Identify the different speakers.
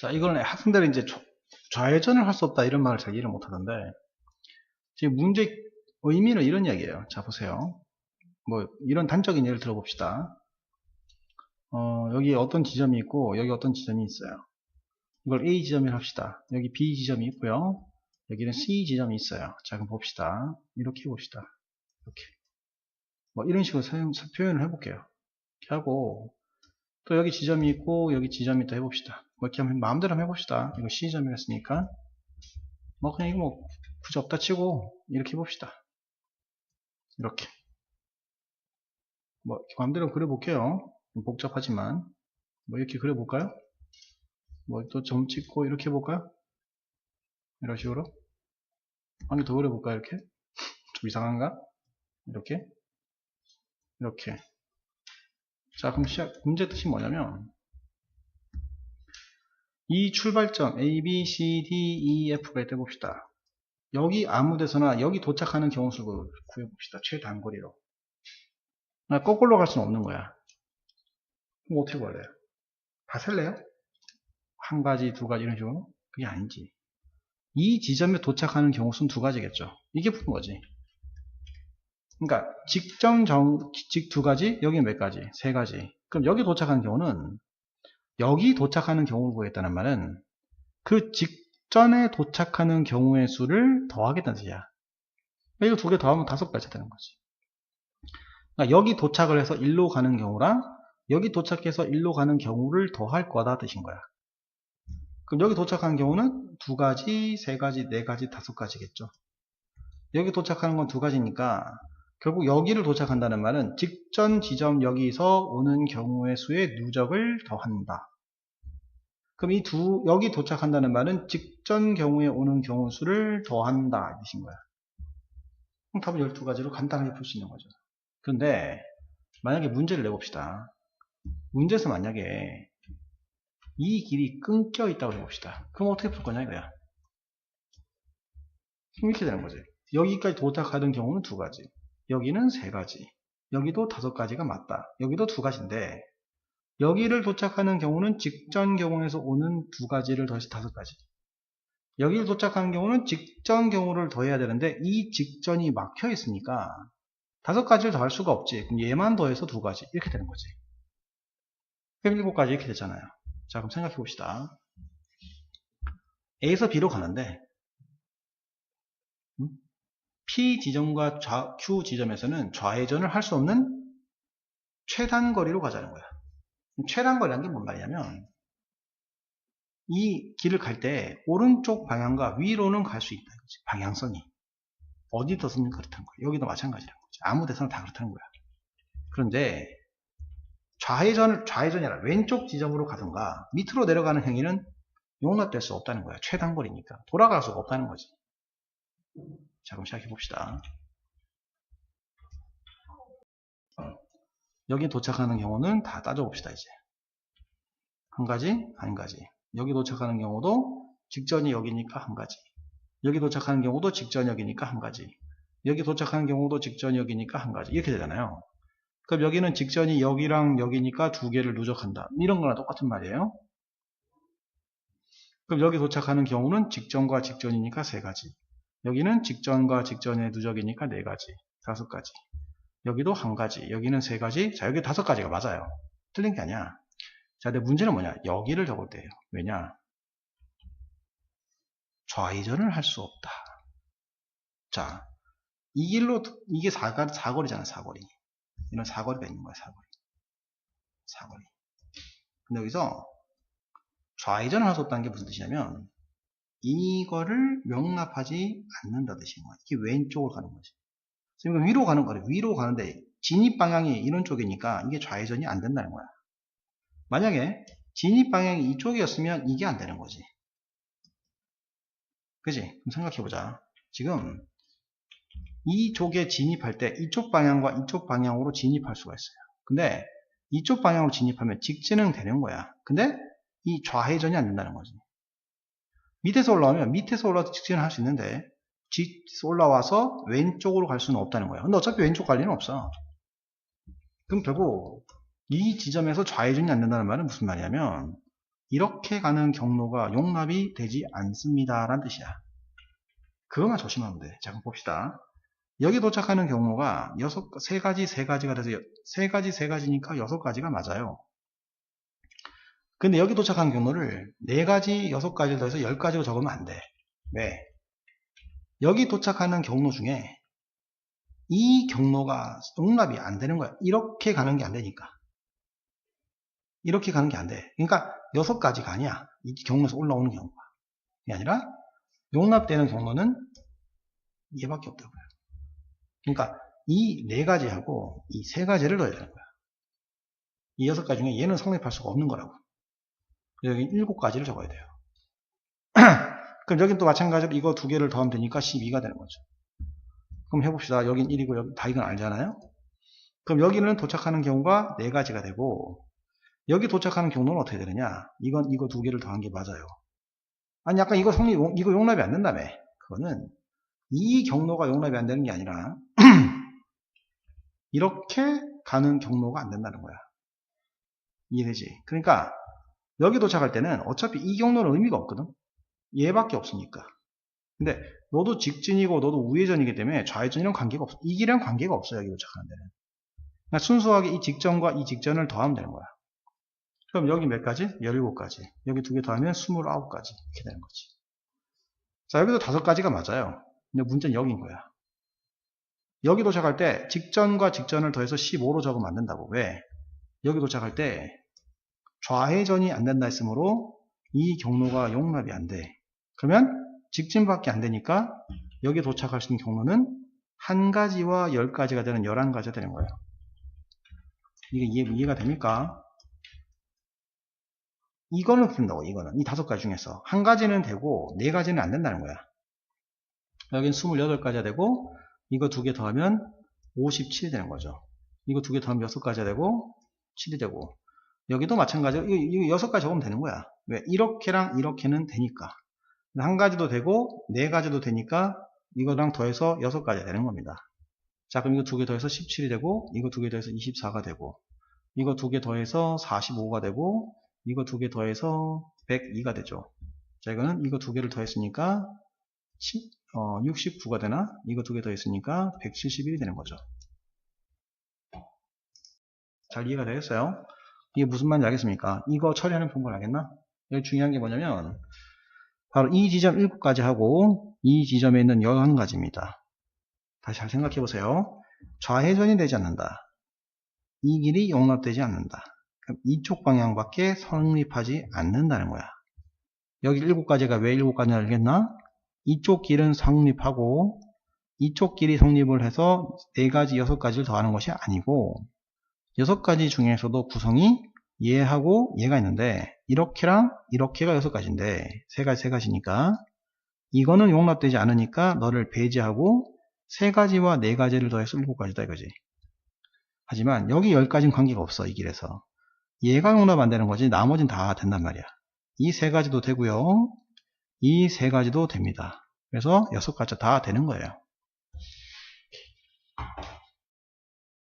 Speaker 1: 자, 이거는 학생들이 이제 좌- 좌회전을 할 수 없다 이런 말을 잘 이해를 못 하던데 지금 문제 의미는 이런 이야기예요. 자, 보세요. 뭐 이런 단적인 예를 들어봅시다. 어, 여기 어떤 지점이 있고 여기 어떤 지점이 있어요. 이걸 A 지점이라 합시다. 여기 B 지점이 있고요. 여기는 C 지점이 있어요. 자, 그럼 봅시다. 이렇게 봅시다. 이렇게. 뭐 이런 식으로 사용, 사- 표현을 해볼게요. 이렇게 하고 또 여기 지점이 있고 여기 지점이 있다 해봅시다. 뭐 이렇게 한번 마음대로 한번 해봅시다. 이거 C점이었으니까 뭐 그냥 이거 뭐 굳이 없다 치고 이렇게 해봅시다. 이렇게 뭐 마음대로 그려볼게요. 좀 복잡하지만 뭐 이렇게 그려볼까요? 뭐 또 점 찍고 이렇게 해볼까요? 이런 식으로 한 개 더 그려볼까요? 이렇게 좀 이상한가? 이렇게 이렇게 자 그럼 시작 문제 뜻이 뭐냐면 이 출발점 A, B, C, D, E, F가 있다 봅시다. 여기 아무 데서나 여기 도착하는 경우 수를 구해봅시다. 최단거리로. 나 거꾸로 갈 수는 없는 거야. 그럼 어떻게 구할래요? 다 셀래요? 한 가지, 두 가지 이런 식으로? 그게 아니지. 이 지점에 도착하는 경우 수는 두 가지겠죠. 이게 푸는 거지. 그러니까 직점 정, 직 두 가지, 여기는 몇 가지? 세 가지. 그럼 여기 도착하는 경우는 여기 도착하는 경우를 구했다는 말은 그 직전에 도착하는 경우의 수를 더하겠다는 뜻이야. 이거 두 개 더하면 다섯 가지 되는 거지. 그러니까 여기 도착을 해서 일로 가는 경우랑 여기 도착해서 일로 가는 경우를 더할 거다 뜻인 거야. 그럼 여기 도착하는 경우는 두 가지, 세 가지, 네 가지, 다섯 가지겠죠. 여기 도착하는 건 두 가지니까 결국 여기를 도착한다는 말은 직전 지점 여기서 오는 경우의 수의 누적을 더한다. 그럼 이 두, 여기 도착한다는 말은 직전 경우에 오는 경우 수를 더한다. 이 뜻인 거야. 그럼 답은 12가지로 간단하게 풀 수 있는 거죠. 근데 만약에 문제를 내봅시다. 문제에서 만약에 이 길이 끊겨 있다고 해봅시다. 그럼 어떻게 풀 거냐 이거야. 이렇게 되는 거지. 여기까지 도착하는 경우는 두 가지. 여기는 세 가지. 여기도 다섯 가지가 맞다. 여기도 두 가지인데 여기를 도착하는 경우는 직전 경우에서 오는 두 가지를 더해서 다섯 가지. 여기를 도착하는 경우는 직전 경우를 더해야 되는데 이 직전이 막혀 있으니까 다섯 가지를 더할 수가 없지. 그럼 얘만 더해서 두 가지. 이렇게 되는 거지. 그럼 일곱 가지 이렇게 되잖아요. 자, 그럼 생각해 봅시다. A에서 B로 가는데 음? P 지점과 좌- Q 지점에서는 좌회전을 할 수 없는 최단 거리로 가자는 거야. 최단 거리라는 게뭔 말이냐면 이 길을 갈 때 오른쪽 방향과 위로는 갈 수 있다. 이거지. 방향성이. 어디서든 그렇다는 거야. 여기도 마찬가지라는 거지. 아무 데서나 다 그렇다는 거야. 그런데 좌회전을 좌회전이 아니라 왼쪽 지점으로 가든가 밑으로 내려가는 행위는 용납될 수 없다는 거야. 최단거리니까. 돌아갈 수가 없다는 거지. 자, 그럼 시작해 봅시다. 여기 도착하는 경우는 다 따져봅시다, 이제. 한 가지, 한 가지. 여기 도착하는 경우도 직전이 여기니까 한 가지. 여기 도착하는 경우도 직전이 여기니까 한 가지. 여기 도착하는 경우도 직전이 여기니까 한 가지. 이렇게 되잖아요. 그럼 여기는 직전이 여기랑 여기니까 두 개를 누적한다. 이런 거랑 똑같은 말이에요. 그럼 여기 도착하는 경우는 직전과 직전이니까 세 가지. 여기는 직전과 직전의 누적이니까 네 가지. 다섯 가지. 여기도 한 가지. 여기는 세 가지. 자, 여기 다섯 가지가 맞아요. 틀린 게 아니야. 자, 근데 문제는 뭐냐? 여기를 적을 때예요. 왜냐? 좌회전을 할 수 없다. 자, 이 길로 이게 사거, 사거리잖아, 사거리. 이런 사거리가 있는 거야, 사거리. 사거리. 근데 여기서 좌회전을 할 수 없다는 게 무슨 뜻이냐면 이거를 명납하지 않는다 뜻인 거야. 이게 왼쪽으로 가는 거지. 지금 위로 가는 거래. 위로 가는데 진입 방향이 이런 쪽이니까 이게 좌회전이 안 된다는 거야. 만약에 진입 방향이 이쪽이었으면 이게 안 되는 거지. 그지? 그럼 생각해보자. 지금 이쪽에 진입할 때 이쪽 방향과 이쪽 방향으로 진입할 수가 있어요. 근데 이쪽 방향으로 진입하면 직진은 되는 거야. 근데 이 좌회전이 안 된다는 거지. 밑에서 올라오면 밑에서 올라와서 직진을 할 수 있는데 지- 올라와서 왼쪽으로 갈 수는 없다는 거야. 근데 어차피 왼쪽 갈 리는 없어. 그럼 결국 이 지점에서 좌회전이 안 된다는 말은 무슨 말이냐면 이렇게 가는 경로가 용납이 되지 않습니다. 라는 뜻이야. 그것만 조심하면 돼. 자, 그럼 봅시다. 여기 도착하는 경로가 여섯, 세 가지, 세 가지가 돼서 여- 세 가지, 세 가지니까 여섯 가지가 맞아요. 근데 여기 도착한 경로를 네 가지, 여섯 가지를 더해서 열 가지로 적으면 안 돼. 왜? 여기 도착하는 경로 중에 이 경로가 용납이 안 되는 거야. 이렇게 가는 게 안 되니까. 이렇게 가는 게 안 돼. 그러니까 여섯 가지가 아니야. 이 경로에서 올라오는 경우가. 그게 아니라 용납되는 경로는 얘밖에 없다고요. 그러니까 이네 가지하고 이세 가지를 넣어야 되는 거야. 이 여섯 가지 중에 얘는 성립할 수가 없는 거라고. 여기 일곱 가지를 적어야 돼요. 그럼 여긴 또 마찬가지로 이거 두 개를 더하면 되니까 12가 되는 거죠. 그럼 해봅시다. 여긴 1이고 여기 다 이건 알잖아요. 그럼 여기는 도착하는 경우가 네 가지가 되고 여기 도착하는 경로는 어떻게 되느냐? 이건 이거 두 개를 더한 게 맞아요. 아니 약간 이거 성립 이거 용납이 안 된다며. 그거는 이 경로가 용납이 안 되는 게 아니라 이렇게 가는 경로가 안 된다는 거야. 이해되지? 그러니까 여기 도착할 때는 어차피 이 경로는 의미가 없거든. 얘밖에 없으니까. 근데 너도 직진이고 너도 우회전이기 때문에 좌회전이랑 관계가 없어. 이 길이랑 관계가 없어 여기 도착하는 데는. 그러니까 순수하게 이 직전과 이 직전을 더하면 되는 거야. 그럼 여기 몇 가지? 17가지. 여기 두 개 더하면 29가지. 이렇게 되는 거지. 자, 여기도 다섯 가지가 맞아요. 근데 문제는 여기인 거야. 여기 도착할 때 직전과 직전을 더해서 15로 적으면 안 된다고. 왜? 여기 도착할 때 좌회전이 안 된다 했으므로 이 경로가 용납이 안 돼. 그러면 직진밖에 안 되니까 여기 도착할 수 있는 경로는 한 가지와 열 가지가 되는 11가지가 되는 거예요. 이게 이해, 이해 가 됩니까? 이거는 된다고, 이거는. 이 다섯 가지 중에서. 한 가지는 되고, 네 가지는 안 된다는 거야. 여긴 28가지가 되고, 이거 두 개 더하면 57이 되는 거죠. 이거 두 개 더하면 여섯 가지가 되고, 7이 되고. 여기도 마찬가지로, 이거 여섯 가지 적으면 되는 거야. 왜? 이렇게랑 이렇게는 되니까. 한 가지도 되고, 네 가지도 되니까, 이거랑 더해서 여섯 가지가 되는 겁니다. 자, 그럼 이거 두 개 더해서 17이 되고, 이거 두 개 더해서 24가 되고, 이거 두 개 더해서 45가 되고, 이거 두 개 더해서 102가 되죠. 자, 이거는 이거 두 개를 더했으니까 69가 되나? 이거 두 개 더했으니까 171이 되는 거죠. 잘 이해가 되겠어요? 이게 무슨 말인지 알겠습니까? 이거 처리하는 방법을 알겠나? 여기 중요한 게 뭐냐면 바로 이 지점 7가지 하고 이 지점에 있는 11가지입니다. 다시 잘 생각해 보세요. 좌회전이 되지 않는다. 이 길이 용납되지 않는다. 그럼 이쪽 방향밖에 성립하지 않는다는 거야. 여기 7가지가 왜 7가지인지 알겠나? 이쪽 길은 성립하고 이쪽 길이 성립을 해서 4가지, 6가지를 더하는 것이 아니고 6가지 중에서도 구성이 얘하고 얘가 있는데 이렇게랑 이렇게가 6가지인데 3가지, 3가지니까 이거는 용납되지 않으니까 너를 배제하고 3가지와 4가지를 더해서 7가지다 이거지. 하지만 여기 10가지는 관계가 없어 이 길에서. 얘가 용납 안 되는 거지 나머진 다 된단 말이야. 이 세 가지도 되고요. 이 세 가지도 됩니다. 그래서 여섯 가지 다 되는 거예요.